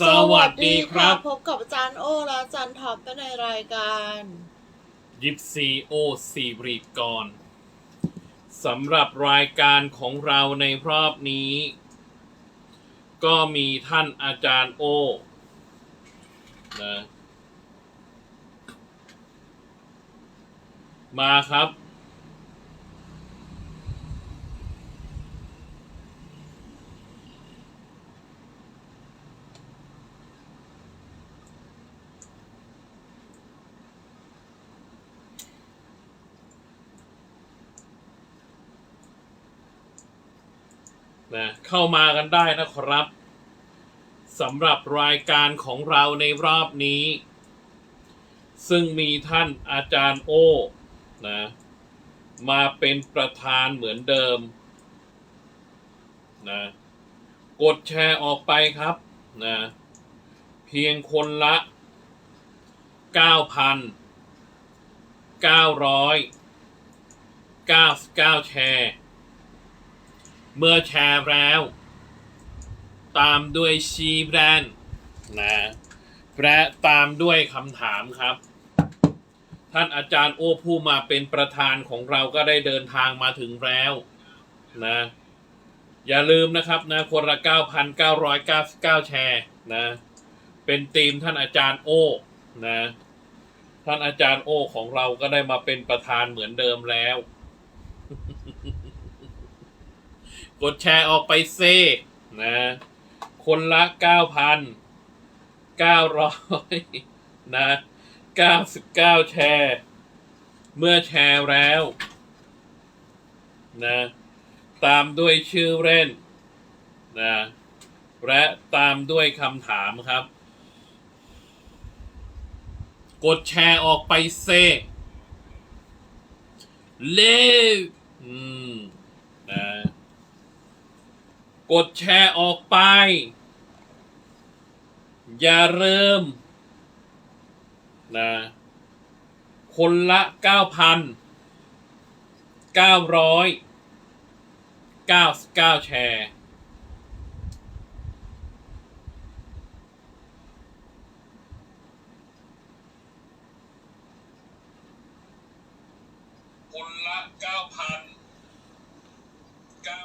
สวัสดีครับ พบกับอาจารย์โอและอาจารย์ท็อปในรายการยิปซีโอซีบรีกรสำหรับรายการของเราในรอบนี้ ก็มีท่านอาจารย์โอนะมาครับ นะเข้ามากันได้นะครับสำหรับรายการของเราในรอบนี้ ซึ่งมีท่านอาจารย์โอนะมาเป็นประธานเหมือนเดิมนะกดแชร์ออกไปครับนะเพียงคนละ 9,999 แชร์ เมื่อแชร์แล้ว ตามด้วยชีแบรนด์นะและตามด้วยคำถามครับ ท่านอาจารย์โอ้ผู้มาเป็นประธานของเราก็ได้เดินทางมาถึงแล้วนะอย่าลืมนะครับนะคนละ 9,999 แชร์นะเป็นทีมท่านอาจารย์โอ้นะท่านอาจารย์โอ้ของเราก็ได้มาเป็นประธานเหมือนเดิมแล้ว กดแชร์ออกไปเซ่นะ คนละเก้าพันเก้าร้อยนะเก้าสิบเก้าแชร์ เมื่อแชร์แล้วนะตามด้วยชื่อเล่นนะและตามด้วยคำถามครับ กดแชร์ออกไปเซ่เล่อืมนะ กดแชร์ออกไป อย่าลืมนะคนละเก้าพันเก้าร้อยเก้าสิบเก้าแชร์ คนละเก้าพันเก้า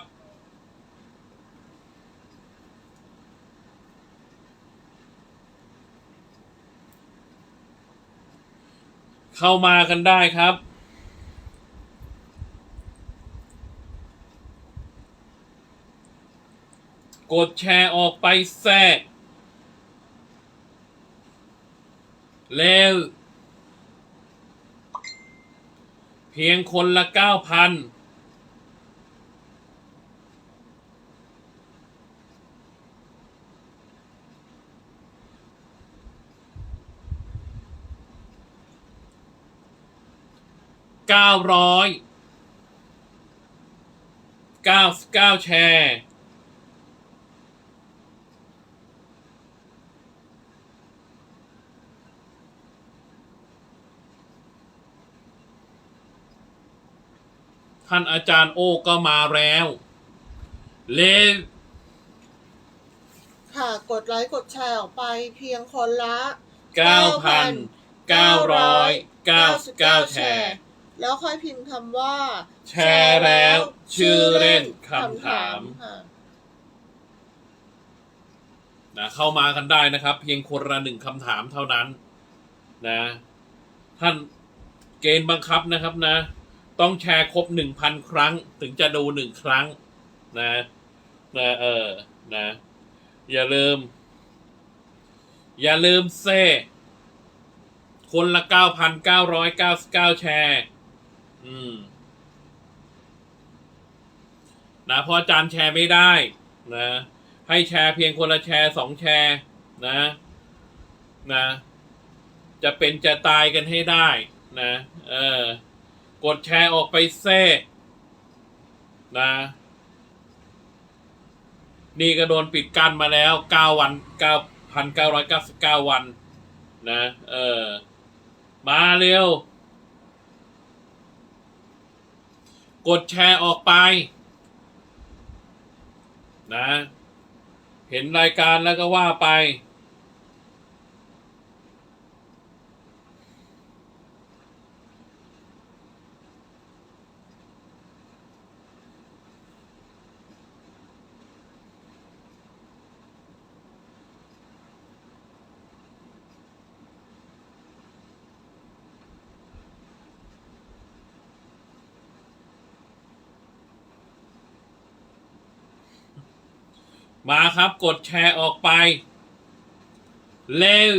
เข้ามากันได้ครับ กดแชร์ออกไปแทรกเร็วเพียงคนละเก้าพัน เก้าร้อยเก้าสิบเก้าแชร์ท่านอาจารย์โอก็มาแล้ว เลวค่ะ กดไลค์กดแชร์ออกไปเพียงคนละเก้าพันเก้าร้อยเก้าสิบเก้าแชร์ แล้วค่อยพิมพ์คำว่า แชร์แล้ว ชื่อเล่นคำถามค่ะนะเข้ามากันได้นะครับ เพียงคนละหนึ่งคำถามเท่านั้น นะ ท่านเกณฑ์บังคับนะครับนะ ต้องแชร์ครบหนึ่งพันครั้ง ถึงจะดูหนึ่งครั้ง นะนะเออนะ อย่าลืม อย่าลืมเซ่คนละเก้าพันเก้าร้อยเก้าสิบเก้าแชร์ อืม นะพอจารย์แชร์ไม่ได้ นะ ให้แชร์เพียงคนละแชร์สองแชร์ นะ นะ จะเป็นจะตายกันให้ได้ นะ เออ กดแชร์ออกไปเซ่นะนี่ก็โดนปิดกั้นมาแล้วเก้าวันเก้าพันเก้าร้อยเก้าสิบเก้าวัน นะ เออ มาเร็ว กดแชร์ออกไปนะ เห็นรายการแล้วก็ว่าไป มาครับกดแชร์ออกไป เร็ว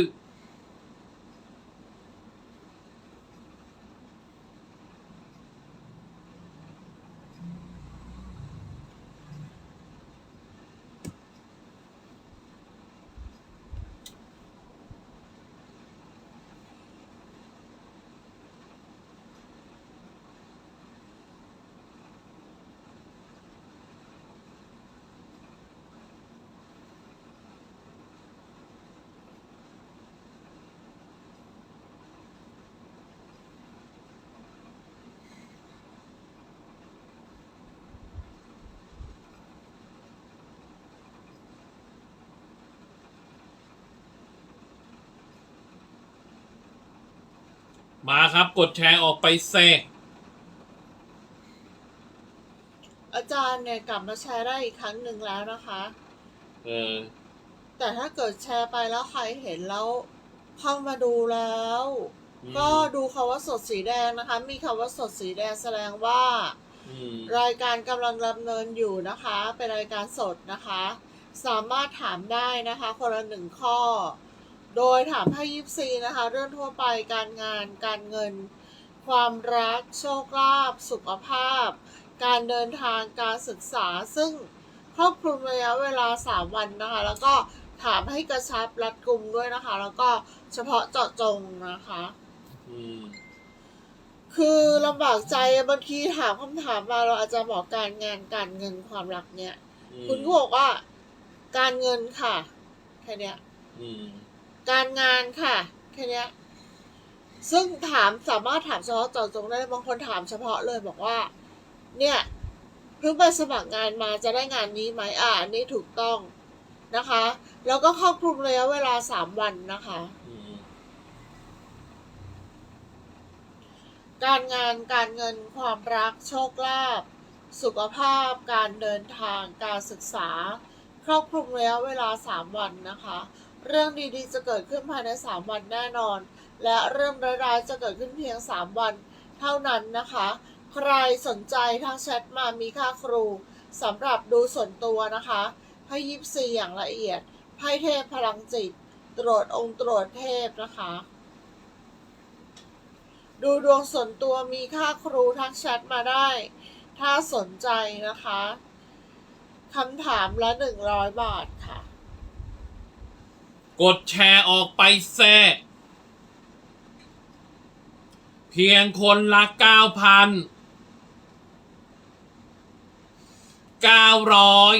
มาครับกดแชร์ออกไปเซอาจารย์เนี่ยกลับมาแชร์ได้อีกครั้งหนึ่งแล้วนะคะ เออ แต่ถ้าเกิดแชร์ไปแล้วใครเห็นแล้วเข้ามาดูแล้ว อืม ก็ดูคาว่าสดสีแดงนะคะ มีคาว่าสดสีแดงแสดงว่า อืมรายการกำลังดำเนินอยู่นะคะ เป็นรายการสดนะคะ สามารถถามได้นะคะ คนละหนึ่งข้อ โดยถามให้ยิปซีนะคะ เรื่องทั่วไปการงาน การเงิน ความรัก โชคลาภสุขภาพ การเดินทางการศึกษา ซึ่งครอบคลุมระยะเวลา 3 วันนะคะ แล้วก็ถามให้กระชับรัดกุมด้วยนะคะ แล้วก็เฉพาะเจาะจงนะคะอืมคือลำบากใจบางทีถามคำถามมาเราอาจจะบอกการงานการเงินความรักเนี่ยอืมคุณก็บอกว่า การเงินค่ะแค่เนี้ย อืม การงานค่ะแค่นี้ซึ่งถามสามารถถามเฉพาะเจาะจงได้บางคนถามเฉพาะเลยบอกว่า เนี่ยเพิ่งไปสมัครงานมาจะได้งานนี้ไหมอ่าอันนี่ถูกต้องนะคะ แล้วก็ครอบคลุมระยะเวลาสามวันนะคะ การงานการเงินความรักโชคลาภสุขภาพ การเดินทางการศึกษา ครอบคลุมระยะเวลา3วันนะคะ เรื่องดีๆ จะเกิดขึ้นภายใน 3 วันแน่นอน และเรื่องร้ายๆจะเกิดขึ้นเพียง 3 วันเท่านั้นนะคะ ใครสนใจทางแชทมามีค่าครูสำหรับดูส่วนตัวนะคะให้ยิบซีอย่างละเอียดไพ่เทพพลังจิต ตรวจองค์ตรวจเทพนะคะ ดูดวงส่วนตัวมีค่าครูทักแชทมาได้ ถ้าสนใจนะคะคำถามละหนึ่งร้อยบาทค่ะ กดแชร์ออกไปแซ่เพียงคนละเก้าพันเก้าร้อย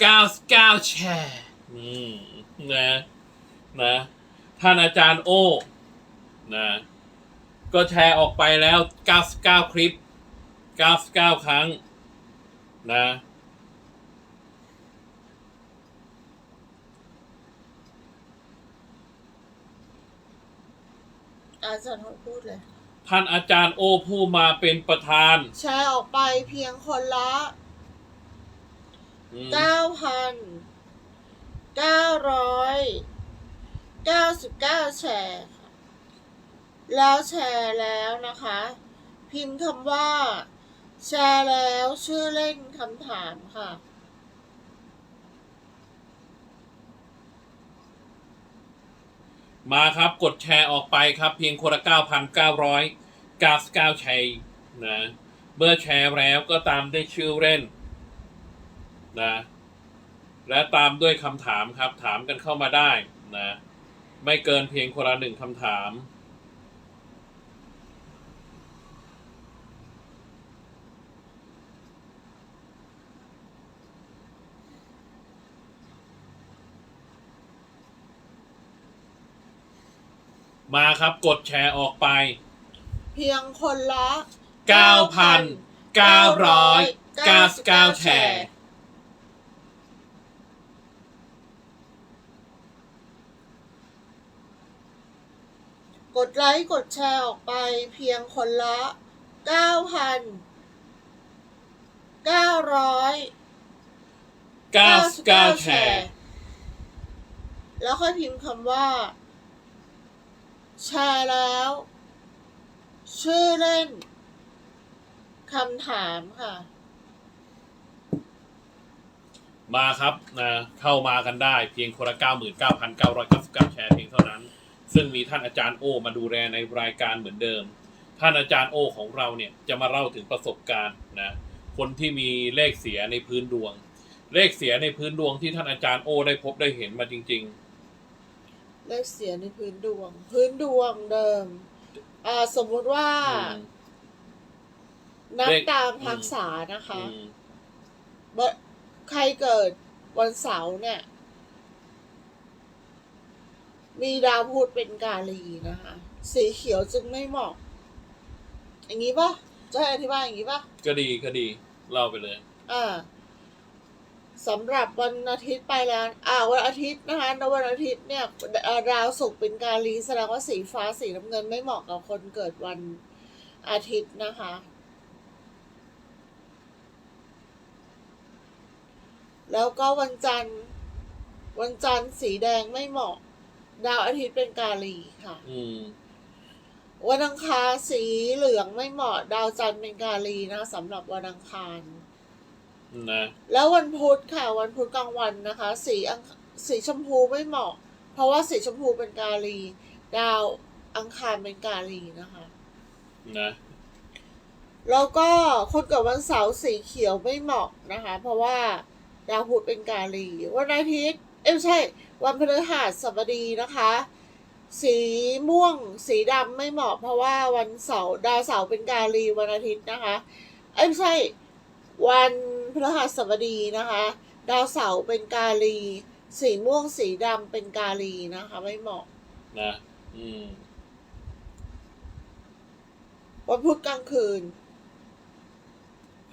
เก้าเก้าแชร์อืมนะนะท่านอาจารย์โอ้นะก็แชร์ออกไปแล้ว 99 คลิป 99 ครั้ง นะ อาจารย์เขาพูดเลย ท่านอาจารย์โอ้ผู้มาเป็นประธาน แชร์ออกไปเพียงคนละอืมเก้าพันเก้าร้อยเก้าสิบเก้าแชร์ค่ะแล้วแชร์แล้วนะคะ พิมพ์คำว่า แชร์แล้วชื่อเล่นคำถามค่ะ มาครับกดแชร์ออกไปครับ เพียงคนละ 9,999แชร์นะเมื่อแชร์แล้วก็ตามด้วยชื่อเล่นนะและตามด้วยคำถามครับ ถามกันเข้ามาได้นะไม่เกินเพียงคนละหนึ่งคำถาม มาครับกดแชร์ออกไป เพียงคนละ 9,999 แชร์ กดไลค์กดแชร์ออกไปเพียงคนละ 9,999 99 แชร์ แล้วค่อยพิมพ์คำว่า แชร์แล้ว ชื่อเล่นคำถามค่ะ มาครับนะเข้ามากันได้เพียงคนละ99,999 แชร์เพียงเท่านั้น ซึ่งมีท่านอาจารย์โอ มาดูแลในรายการเหมือนเดิม ท่านอาจารย์โอของเราเนี่ยจะมาเล่าถึงประสบการณ์นะคนที่มีเลขเสียในพื้นดวง เลขเสียในพื้นดวงที่ท่านอาจารย์โอได้พบได้เห็นมาจริง เลขเสียในพื้นดวง พื้นดวงเดิมอ่าสมมุติว่าๆอืม นับเลขตามทักษะนะคะ อืมเบอร์ใครเกิดวันเสาร์เนี่ย มีดาวพุธเป็นกาลีนะคะ สีเขียวจึงไม่เหมาะ อย่างนี้ปะจะให้อธิบายอย่างนี้ปะก็ดีก็ดีเล่าไปเลย อ่า สำหรับวันอาทิตย์ไปแล้ว อ่า วันอาทิตย์นะคะในวันอาทิตย์เนี่ยอ่าดาวศุกร์เป็นกาลีแสดงว่าสีฟ้าสีน้ำเงินไม่เหมาะกับคนเกิดวันอาทิตย์นะคะ แล้วก็วันจันทร์ วันจันทร์สีแดงไม่เหมาะ ดาวอาทิตย์เป็นกาลีค่ะ อืมวันอังคารสีเหลืองไม่เหมาะ ดาวจันทร์เป็นกาลีนะคะสำหรับวันอังคาร นะแล้ววันพุธค่ะ วันพุธกลางวันนะคะ สีอังสีชมพูไม่เหมาะ เพราะว่าสีชมพูเป็นกาลี ดาวอังคารเป็นกาลีนะคะนะแล้วก็คนเกิดวันเสาร์สีเขียวไม่เหมาะนะคะ เพราะว่าดาวพุธเป็นกาลี วันอาทิตย์เอ้ยไม่ใช่ วันพฤหัสบดีนะคะ สีม่วงสีดำไม่เหมาะ เพราะว่าวันเสาร์ดาวเสาร์เป็นกาลีวันอาทิตย์นะคะ เอ้ยไม่ใช่ วันพฤหัสบดีนะคะ ดาวเสาร์เป็นกาลี สีม่วงสีดำเป็นกาลีนะคะ ไม่เหมาะนะอืมวันพุธกลางคืน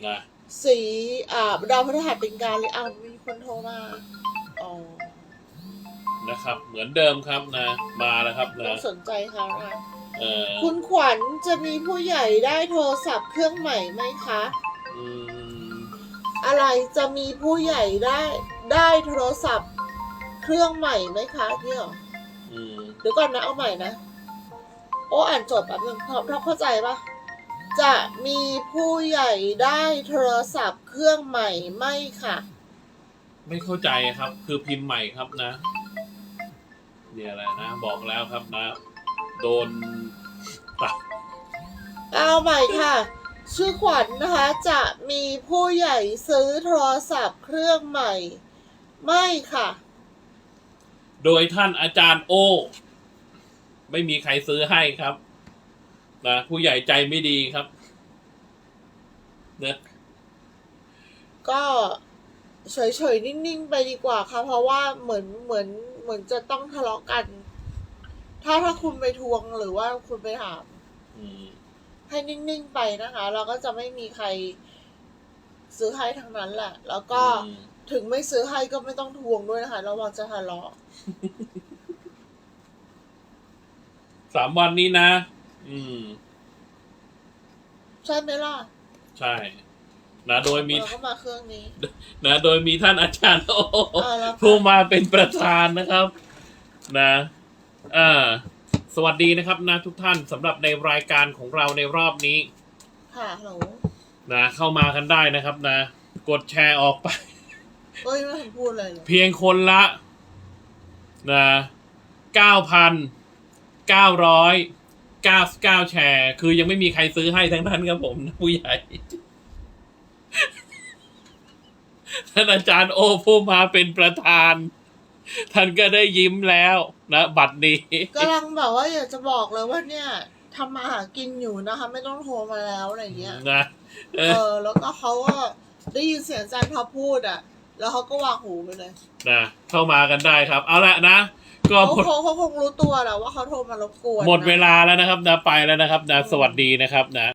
นะสีอ่าดาวพฤหัสเป็นกาลีอ้าวมีคนโทรมาอ๋อนะครับ เหมือนเดิมครับนะ มาแล้วครับต้นะองสนใจเขานะ เออคุณขวัญจะมีผู้ใหญ่ได้โทรศัพท์เครื่องใหม่ไหมคะ อืม อะไรจะมีผู้ใหญ่ได้ได้โทรศัพท์เครื่องใหม่ไหมคะเนี่ยเหรออืมเดี๋ยวก่อนนะเอาใหม่นะ โอ้อ่านจบแป๊บนึงท็อปท็อปเข้าใจปะจะมีผู้ใหญ่ได้โทรศัพท์เครื่องใหม่ไหมค่ะ ไม่เข้าใจครับ คือพิมพ์ใหม่ครับนะเนี่ยอะไรนะ บอกแล้วครับนะ โดนตัดเอาใหม่ค่ะ ชื่อขวัญนะคะ จะมีผู้ใหญ่ซื้อโทรศัพท์เครื่องใหม่ ไม่ค่ะ โดยท่านอาจารย์โอ ไม่มีใครซื้อให้ครับนะผู้ใหญ่ใจไม่ดีครับเนะก็เฉยๆนิ่งๆไปดีกว่าค่ะ เพราะว่าเหมือนเหมือนเหมือนจะต้องทะเลาะกัน ถ้าถ้าคุณไปทวงหรือว่าคุณไปถาม อืม ให้นิ่งๆไปนะคะ เราก็จะไม่มีใครซื้อให้ทั้งนั้นแหละ แล้วก็อืมถึงไม่ซื้อให้ก็ไม่ต้องทวงด้วยนะคะระวังจะทะเลาะสามวันนี้นะ อืม ใช่ไหมล่ะ ใช่ นะโดยมีเราก็มาเครื่องนี้ นะโดยมีท่านอาจารย์โออ่าแล้วค่ะผู้มาเป็นประธานนะครับ นะ อ่า สวัสดีนะครับนะทุกท่านสำหรับในรายการของเราในรอบนี้ค่ะหนูนะเข้ามากันได้นะครับนะ กดแชร์ออกไป เอ้ยไม่เห็นพูดเลยเลยเพียงคนละนะเก้าพันเก้าร้อยเก้าเก้าแชร์ คือยังไม่มีใครซื้อให้ทั้งนั้นครับผมนะผู้ใหญ่ ท่านอาจารย์โอผู้มาเป็นประธาน ท่านก็ได้ยิ้มแล้วนะบัตรนี้ กำลังแบบว่าอยากจะบอกเลยว่าเนี่ยทำมาหากินอยู่นะคะ ไม่ต้องโทรมาแล้วอะไรอย่างเงี้ย นะเอเออ อ แล้วก็เขาก็ได้ยินเสียงอาจารย์ท็อปพูดอะ แล้วเขาก็วางหูไปเลยนะเข้ามากันได้ครับ เอาละนะ ก็เขาหมดเขาเขาคงรู้ตัวแหละว่าเขาโทรมารบกวนหมดนะ เวลาแล้วนะครับนะไปแล้วนะครับนะสวัสดีนะครับนะ